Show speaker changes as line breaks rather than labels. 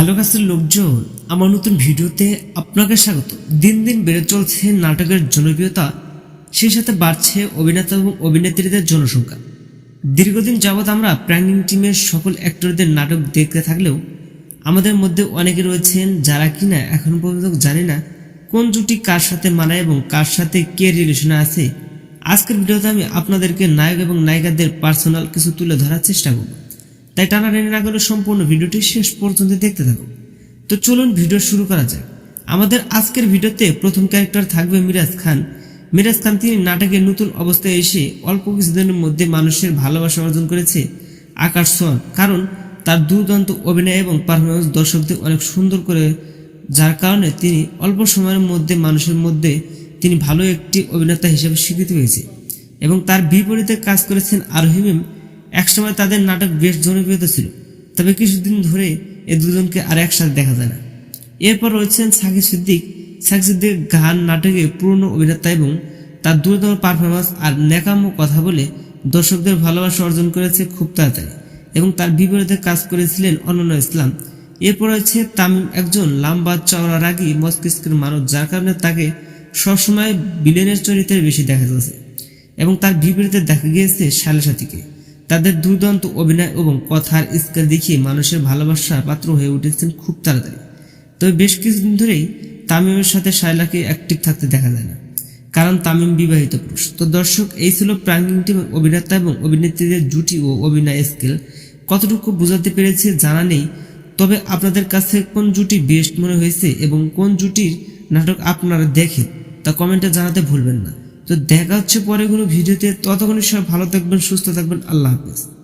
Hello কাছের লোকজন, আমার নতুন ভিডিওতে আপনাকে স্বাগত। দিন দিন বেড়ে চলছে নাটকের জনপ্রিয়তা, সেই সাথে বাড়ছে অভিনেতা এবং অভিনেত্রীদের জনসংখ্যা। দীর্ঘদিন যাবৎ আমরা প্র্যাঙ্কিং টিমের সকল অ্যাক্টরদের নাটক দেখতে থাকলেও, আমাদের মধ্যে অনেকে রয়েছেন যারা কিনা এখন পর্যন্ত জানে না কোন জুটি কার সাথে মানায় এবং কার সাথে কে রিলেশনে আছে। আজকের ভিডিওতে আমি আপনাদেরকে নায়ক এবং নায়িকাদের পার্সোনাল কিছু তুলে ধরার চেষ্টা করব। তাই টানা টেনে না গেলে সম্পূর্ণ ভিডিওটি। শেষ পর্যন্ত দেখতে থাকুন। তো চলুন ভিডিও শুরু করা যাক। আমাদের আজকের ভিডিওতে প্রথম ক্যারেক্টার থাকবে মিরাজ খান। মিরাজ খান তিনি নাটকের নতুন অবস্থায় এসে অল্প কিছুদিনের মধ্যে মানুষের ভালোবাসা অর্জন করেছে আকর্ষণ কারণ তার দুর্দান্ত অভিনয় এবং পারফরমেন্স দর্শকদের অনেক সুন্দর করে, যার কারণে তিনি অল্প সময়ের মধ্যে মানুষের মধ্যে তিনি ভালো একটি অভিনেতা হিসেবে স্বীকৃতি পেয়েছে। এবং তার বিপরীতে কাজ করেছেন আরোহিমিম একসময় তাদের নাটক বেশ জনপ্রিয়তা ছিল। তবে কিছুদিন ধরে এ দুজনকে আর একসাথে দেখা যায় না। এরপর রয়েছেন সাকিব সিদ্দিক। সাকিব সিদ্দিক গান, নাটকে পুরনো অভিনেতা এবং তার দ্রুততম পারফরমেন্স আর ন্যাকামো কথা বলে দর্শকদের ভালোবাসা অর্জন করেছে খুব তাড়াতাড়ি এবং তার বিপরীতে কাজ করেছিলেন অনন্য ইসলাম। এরপর রয়েছে তামিম একজন লাম্বা চওড়া রাগি মস্তিষ্কের মানুষ যার কারণে তাকে সবসময় বিলেনের চরিত্রে বেশি দেখা যাচ্ছে এবং তার বিপরীতে দেখা গিয়েছে শালাসাথীকে তাদের দুর্দান্ত অভিনয় এবং কথার স্কেল দেখিয়ে মানুষের ভালোবাসার পাত্র হয়ে উঠেছেন খুব তাড়াতাড়ি। তবে বেশ কিছুদিন ধরেই তামিমের সাথে শায়লাকে অ্যাক্টিভ থাকতে দেখা যায় না, কারণ তামিম বিবাহিত পুরুষ। তো দর্শক, এই ছিল প্রাঙ্গিং টিম অভিনেতা এবং অভিনেত্রীদের জুটি ও অভিনয় স্কেল। কতটুকু বোঝাতে পেরেছে জানা নেই, তবে আপনাদের কাছে কোন জুটি বেস্ট মনে হয়েছে এবং কোন জুটির নাটক আপনারা দেখেন তা কমেন্টে জানাতে ভুলবেন না। তো দেখা হচ্ছে পরে কোনো ভিডিওতে। ততক্ষণ সবাই ভালো থাকবেন সুস্থ থাকবেন। আল্লাহ হাফেজ।